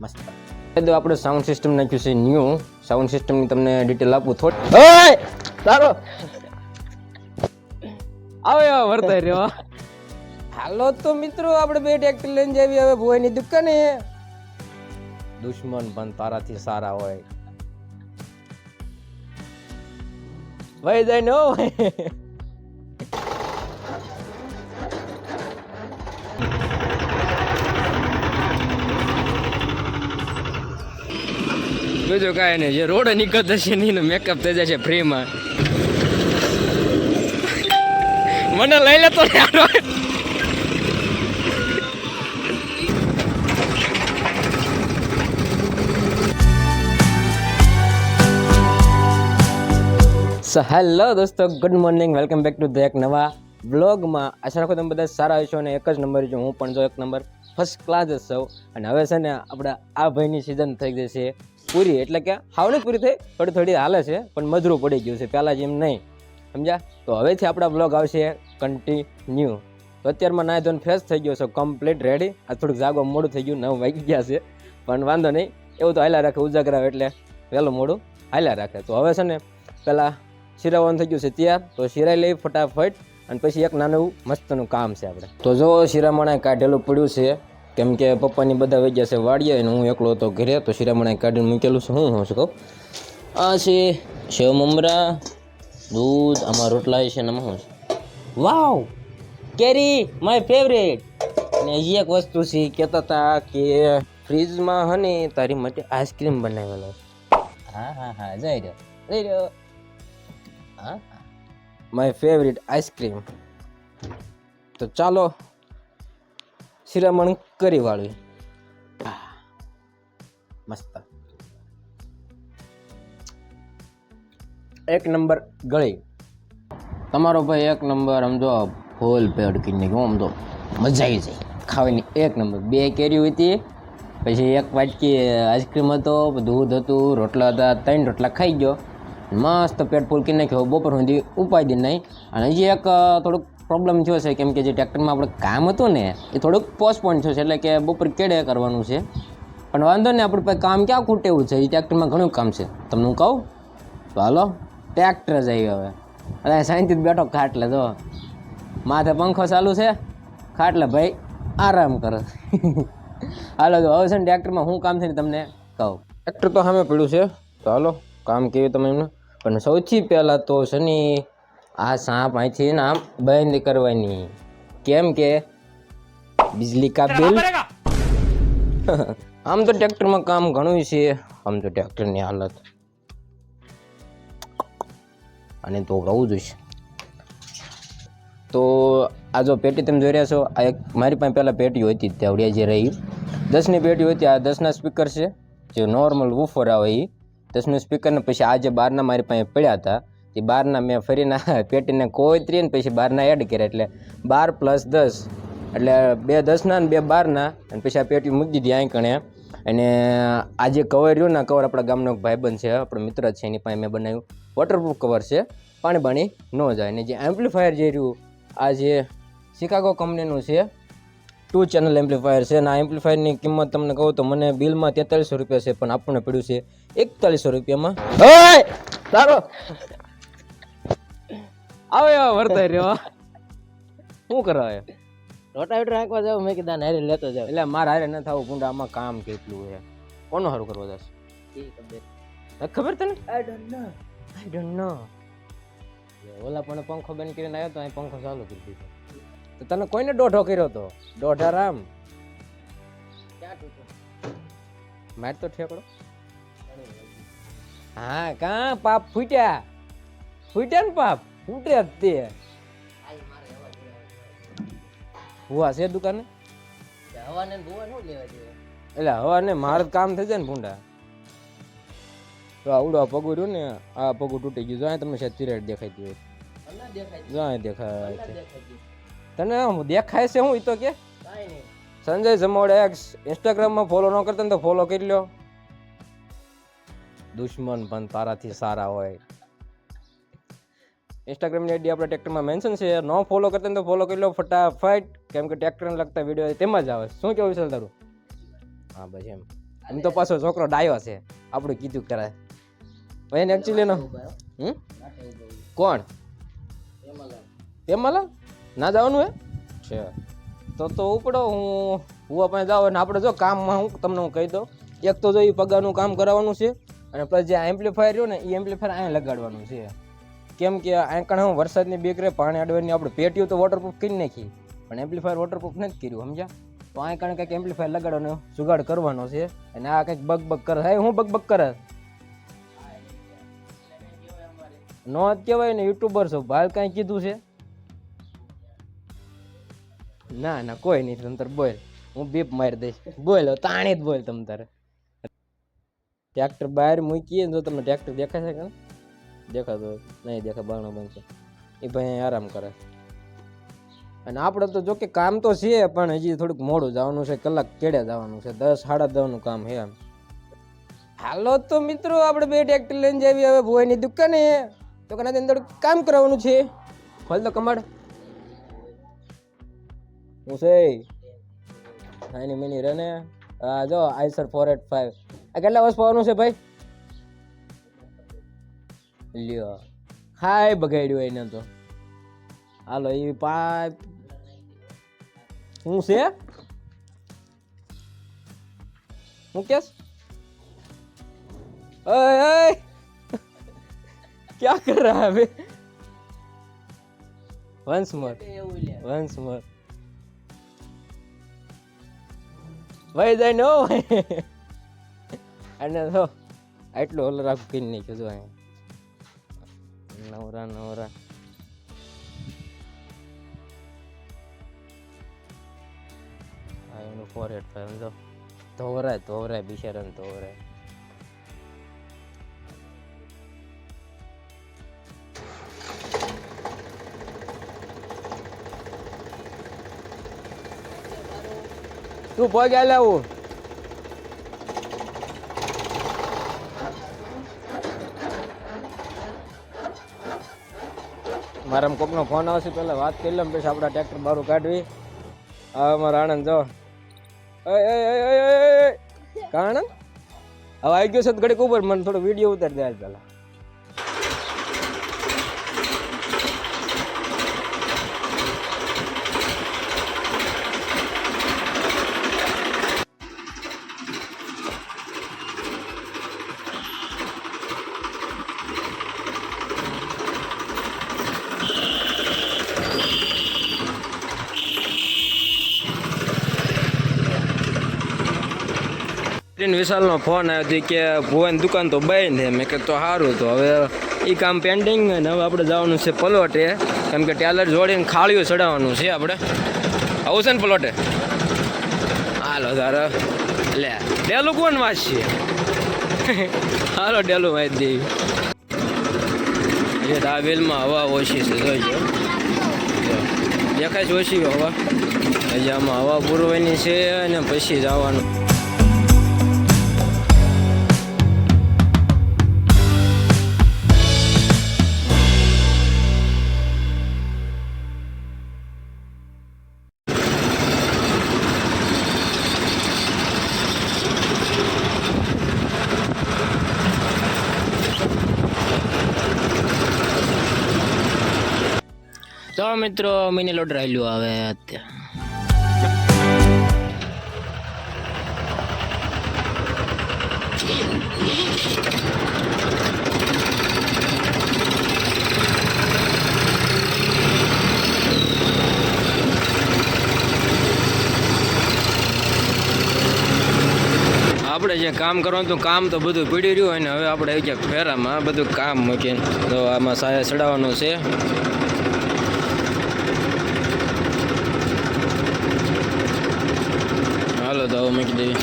મસ્ત. તો આપણે સાઉન્ડ સિસ્ટમ નાખ્યું છે ન્યૂ સાઉન્ડ સિસ્ટમની તમને ડિટેલ આપું થોડી. હોય તારો! આવે આવે વર્તાય રહ્યો. હાલો તો મિત્રો આપણે બે ટ્રેક્ટર લઈને જઈએ હવે ભુવાની દુકાને. દુશ્મન પણ તારાથી સારા હોય. વહી જાય નો બીજું કાંઈ નહીં, જે રોડ નીકળતો છે નહીં મેકઅપ થઈ જશે ફ્રીમાં મને લઈ લેતો. સો હેલો દોસ્તો good morning welcome back to the એક નવા બ્લોગમાં આશા રાખો તમે બધા સારા હશો અને એક જ નંબર જો હું પણ જો એક નંબર ફર્સ્ટ ક્લાસ જ છું. અને હવે છે ને આપણે આ ભાઈની સિઝન થઈ ગઈ છે. પૂરી, એટલે કે હાવને પૂરી થઈ, થોડી થોડી હાલે છે, પણ મધરું પડી ગયું છે પહેલાં જેમ નહીં. સમજ્યા? તો હવેથી આપણા બ્લોગ આવશે કન્ટિન્યુ તો અત્યારમાં નાય ધોન ફ્રેશ થઈ ગયો છે કમ્પ્લીટ રેડી આ થોડુંક જાગો મોડું થઈ ગયું, નવ વાગી ગયા છે, પણ વાંધો નહીં. એવું તો હાલ્યા રાખે, ઉજાગરા એટલે વહેલું મોડું હાલ્યા રાખે. તો હવે છે ને પહેલાં શિરાવાનું થઈ ગયું છે તૈયાર, તો શિરાઈ લઈ ફટાફટ, અને પછી એક નાનું મસ્તનું કામ છે આપણે. તો જો શિરામણાએ કાઢેલું પડ્યું છે. કેમ કે પપ્પાની બધા વહી છે વાડીએ અને હું એકલો હતો ઘરે, તો શિરામણાએ કાઢીને મૂકેલું છે. હું હું શું કહું? આ છે સેવ મમરા, દૂધ, આમાં રોટલા છે ને હું વાવ! કેરી માય ફેવરેટ અને હજી એક વસ્તુ છે કહેતા હતા કે ફ્રીજમાં હને તારી માટે આઈસ્ક્રીમ બનાવેલો છે. હા હા હા, જઈ રહ્યો જઈ રહ્યો. હા? માય ફેવરેટ આઈસ્ક્રીમ તો ચાલો, શિરામણ કરી વાળવી મસ્ત. એક નંબર ગળી. તમારો ભાઈ એક નંબર સમજો ફૂલ પેડ કરી નાખ્યો તો મજા આવી જાય. ખાવાની એક નંબર. બે કેરી હતી પછી એક વાટકી આઈસ્ક્રીમ હતો દૂધ હતું રોટલા હતા ત્રણ રોટલા ખાઈ ગયો. મસ્ત પેટ ફૂલ કરી નાખ્યો. બપોર સુધી ઉપાય દે નહીં. અને હજી એક થોડુંક પ્રોબ્લેમ થયો છે, કેમ કે જે ટ્રેક્ટરમાં આપણે કામ હતું ને, એ થોડુંક પોસ્ટપોન થયું છે, એટલે કે બપોર કેડે કરવાનું છે. પણ વાંધો નહીં, આપણે કામ ક્યાં ખૂટે એવું છે? એ ટ્રેક્ટરમાં ઘણું કામ છે. તમને હું કહું? તો હાલો, ટ્રેક્ટર જ આવ્યો હવે. અરે સાયન્સથી બેઠો ખાટલે, જો. માથે પંખો ચાલુ છે. ખાટલે, ભાઈ, આરામ કરો. હાલો તો હવે છે ને ટ્રેક્ટરમાં શું કામ છે ને તમને કહું. ટ્રેક્ટર તો સામે પડ્યું છે. તો હાલો, કામ કેવું તમે એમને? પણ સૌથી પહેલાં તો છે ને આ સાપ અહીંથી નામ આમ બંધ કરવાની. કેમ કે બિજલી કા બિલ? આમ તો ટ્રેક્ટરમાં કામ ઘણું છે. આમ તો ટ્રેક્ટરની હાલત. અને તો રહું જોઈશ તો આ જો પેટી તમે જોઈ રહ્યા છો આ એક મારી પાસે પહેલાં પેટીઓ હતી ત્યાં જે રહી. દસની પેટીઓ હતી આ દસના સ્પીકર છે. જે નોર્મલ વૂફર આવે એ દસનું સ્પીકરને પછી આ જે બારના મારી પાસે પડ્યા હતા એ બારના મેં ફરીને પેટીને કોઈ ને પછી બારના એડ કર્યા એટલે બાર પ્લસ દસ. એટલે બે દસના ને બે બારના અને પછી આ પેટી મૂકી દીધી અહીં કણે અને આ જે કવર રહ્યું ને કવર આપણા ગામનો એક ભાઈબંધ છે આપણો મિત્ર છે એની પાસે મેં બનાવ્યું. વોટરપ્રૂફ કવર છે પાણી પાણી ન જાય. અને જે એમ્પ્લીફાયર જે રહ્યું આ જે શિકાગો કંપનીનું છે ટુ ચેનલ એમ્પ્લીફાયર છે. અને આ એમ્પ્લીફાયરની કિંમત તમને કહું તો મને બિલમાં તેતાલીસો રૂપિયા છે પણ આપણને પડ્યું છે એકતાલીસો રૂપિયામાં. સારો તારો! આવે આવે વર્તાય રહ્યો. શું કરાવે રોટાવેટર હાંકવા જાવ મેં કીધા હારે લેતો જાવ. એટલે મારે હારે ન થવું ગુંડા આમાં કામ કેટલું છે? કોનું સારું કરવા જશે? ખબર. તને I don't know I don't know ઓલા પણ પંખો બંધ કરીને આવ્યો તો અહીં પંખો ચાલુ કરી દીધો. તો તને કોઈને દોઢો કર્યો તો? દોઢા રામ. માર તો ઠેકડો. હા કા? પાપ ફૂટ્યા. ફૂટ્યા ને પાપ? ફૂટે જ તે. હુવા છે દુકાને? એટલે હવા ને મારે જ કામ થઈ જાય ને ભૂંડા. તો આવડો આ પગું રહ્યું ને આ પગું તૂટી ગયું. જાય તમને સાચી તિરાડ દેખાતી હોય જાય દેખાય તને દેખાય છે હું એ તો કે? સંજય જમોડ એક્સ ઇન્સ્ટાગ્રામમાં ફોલો ન કરતા ને તો ફોલો કરી લ્યો. દુશ્મન પણ તારાથી સારા હોય. ઇન્સ્ટાગ્રામની આઈડી આપણે ટ્રેક્ટરમાં મેન્શન છે. ન ફોલો કરતા ને તો ફોલો કરી લો ફટાફટ. કેમ કે ટ્રેક્ટરને લગતા વીડિયો તેમાં જ આવે. શું કેવું છે તારું? હા બસ એમ. એમ તો પાછો છોકરો ડાયો છે. આપણું કીધું કરાય. ભાઈ એને એકચ્યુઅલી નો હમ? કોણ? તેમાં ના જવાનું હે? છે. તો તો ઉપડો હું હું પાસે જાવ અને આપણે જો કામમાં હું તમને હું કહી દઉં. એક તો જો એ પગારનું કામ કરાવવાનું છે અને પ્લસ જે એમ્પ્લીફાયર રહ્યું ને એ એમ્પ્લીફાયર અહીંયા લગાડવાનું છે. કેમ કે અહીં કણ હું વરસાદની બીક રહે પાણી અડવાની આપણે પેટીઓ તો વોટરપ્રૂફ કરી નાખી. પણ એમ્પ્લીફાયર વોટરપ્રૂફ નથી કર્યું, સમજ્યા? તો આ કારણે કંઈક એમ્પ્લીફાયર લગાડવાનો, જુગાડ કરવાનો છે, અને આ કંઈક બગ બગ કરે. હે હું બગ બગ કરે? નો જ કહેવાય ને યુટ્યુબર છો, ભાલ કાંઈ કીધું છે? ના ના, કોઈ નહીં, તમ તાર બોલ. હું બીપ મારી દઈશ. બોલો તાણી જ બોલ તમ તારે. ટ્રેક્ટર બહાર મૂકીએ જો તમને ટ્રેક્ટર દેખાશે કે દેખાતો. નહીં દેખાય, બારણો બંધ છે. એ ભાઈ આરામ કરે. અને આપણે તો જો કે કામ તો છે, પણ હજી થોડુંક મોડું જવાનું છે, કલાક કેડે જવાનું છે, દસ સાડા દસનું કામ છે એમ. હાલો તો મિત્રો, આપણે બે ટ્રેક્ટર લઈને જઈએ હવે ભુવાની દુકાને. તો કના અંદર કામ કરવાનું છે. ખોલ તો કમાડ હું છે નાની મિની રને. હા જો આઈસર ફોર એટ ફાઈવ આ કેટલા વર્ષ પાવાનું છે ભાઈ? લ્યો. ખાય બગાડ્યો એને તો. હાલો એ પાઇપ. શું છે? હું કેસ ક્યાં કર રહા હવે? વન્સ મોર વન્સ મોર ભાઈ જાય નો ભાઈ અને તો આટલું ઓલર આખું કરી નાખ્યું જો અહીંયા. નવરા નવરા એનું ફોર હેડ ફાઈવ જો ધોવરાય ધોવરાય બિચારાને ધોવરાય તું પગ લાવું મારા કોકનો ફોન આવશે પહેલાં વાત કરી લઉં પછી આપણા ટ્રેક્ટર બારું કાઢવી હા અમારો આણંદ જો કાણંદ હવે આવી ગયો છે ઘડીક ઉપર મને થોડો વીડિયો ઉતારી દે પહેલા દિન વિશાલનો ફોન આવ્યો હતો કે ભુવન દુકાન તો બંધ છે. મેં કે તો સારું તો હવે એ કામ પેન્ડિંગ અને હવે આપણે જવાનું છે પલોટે. કેમ કે ટેલર જોડીને ખાળીઓ ચડાવવાનું છે આપણે. આવું છે ને પલોટે? હાલો તારે. લે, ડેલું કોણ વાંચશે? હાલો ડેલું વાંચ દેવી એ દાબેલમાં હવા ઓછી છે જોઈજો દેખાય છે ઓછી હવા. હજી આમાં હવા પૂરવાની છે અને પછી જવાનું. તો મિત્રો, મિની લોડ રહેલું આવે અત્યારે. આપણે જે કામ કરવાનું હતું, કામ તો બધું પીડી રહ્યું હોય ને, હવે આપણે આવી ફેરામાં બધું કામ મૂકીને, તો આમાં સાયા ચડાવવાનું છે. હાલો તો હવે મૂકી દેવી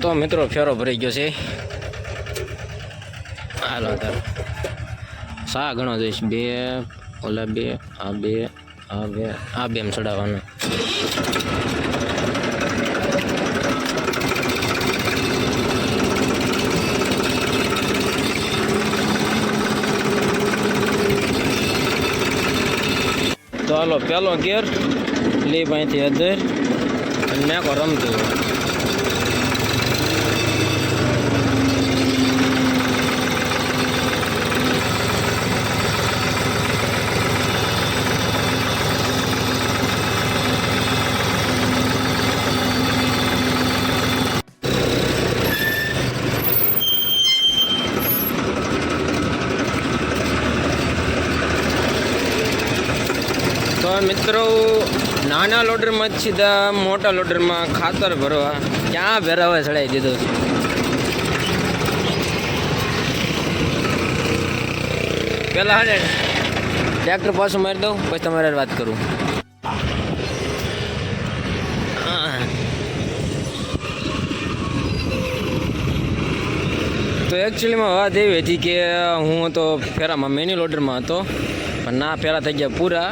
તો મિત્રો ફેરો ભરાઈ ગયો છે હાલો તાર સા ગણો જઈશ? બે, ઓલા બે, આ બે આ બે આ બે એમ ચડાવવાનું. તો હાલો પહેલો ગેર લીપ અહીંથી અધર, અને મેકો રમતું હોય. તો મિત્રો, નાના લોડરમાં જ સીધા, મોટા લોડરમાં ખાતર ભરવા. ક્યાં ભેરાવે ચડાવી દીધું પેલા હાલે, ટ્રેક્ટર પાછું મારી દઉં, પછી તમારે વાત કરું. તો એકચ્યુઅલીમાં વાત એવી હતી કે હું તો ફેરામાં મેન્યુઅલ ઓર્ડરમાં હતો, પણ ના ફેરા થઈ ગયા પૂરા.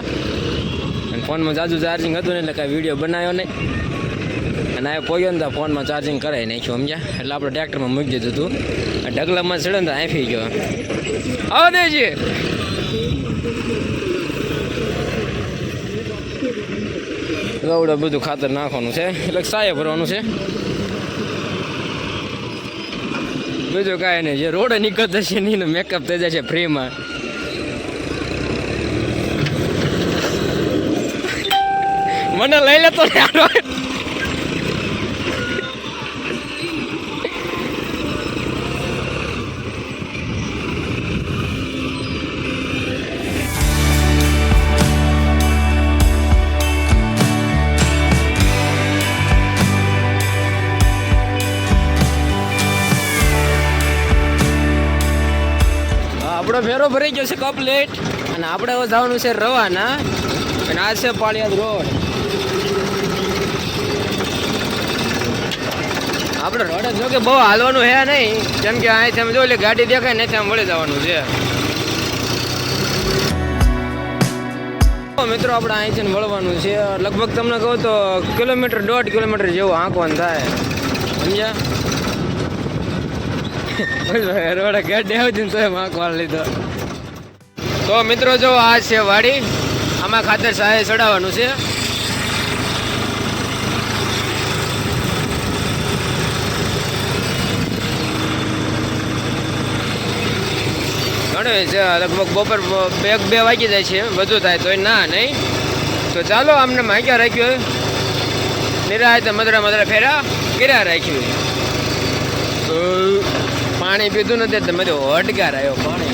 ફોનમાં જાજુ ચાર્જિંગ હતું એટલે કાંઈ વીડિયો બનાવ્યો નહીં. અને આ પોયો ને ફોનમાં ચાર્જિંગ કરાવી નાખ્યું, સમજ્યા? એટલે આપણે ટ્રેક્ટરમાં મૂકી દીધું હતું ઢગલામાં ચડે ને આફી ગયો. આવો દેજી ગવડે બધું ખાતર નાખવાનું છે. એટલે સાયે ભરવાનું છે. બીજું કાંઈ નહીં, જે રોડે નીકળતા છે નહીં મેકઅપ થઈ જાય છે ફ્રીમાં મને લઈ લેતો આપણો ફેરો ભરાઈ ગયો છે કમ્પ્લીટ અને આપણે જવાનું છે રવાના. અને આ છે પાળિયાદ રોડ. આપણે રોડે જો કે બહુ હાલવાનું હે નહીં. કેમ કે અહીંથી અમે જો એટલે ગાડી દેખાય ને ત્યાં વળી જવાનું છે. મિત્રો આપણે અહીંથી વળવાનું છે. લગભગ તમને કહું તો કિલોમીટર દોઢ કિલોમીટર જેવું આંકવાનું થાય. સમજ્યા? રોડે ગાડી આવતી ને તો એમ આંકવા લીધો. તો મિત્રો જો આ છે વાડી. આમાં ખાતર સાહે ચડાવવાનું છે. છે, લગભગ બપોર એક બે વાગી જાય છે બધું થાય તોય ના, નહીં? તો ચાલો અમને માગ્યા રાખ્યો નિરાય મધરા મધરા ફેરા કર્યા રાખ્યું. તો પાણી પીધું નથી તમે તો હટકાર આવ્યો, પાણી.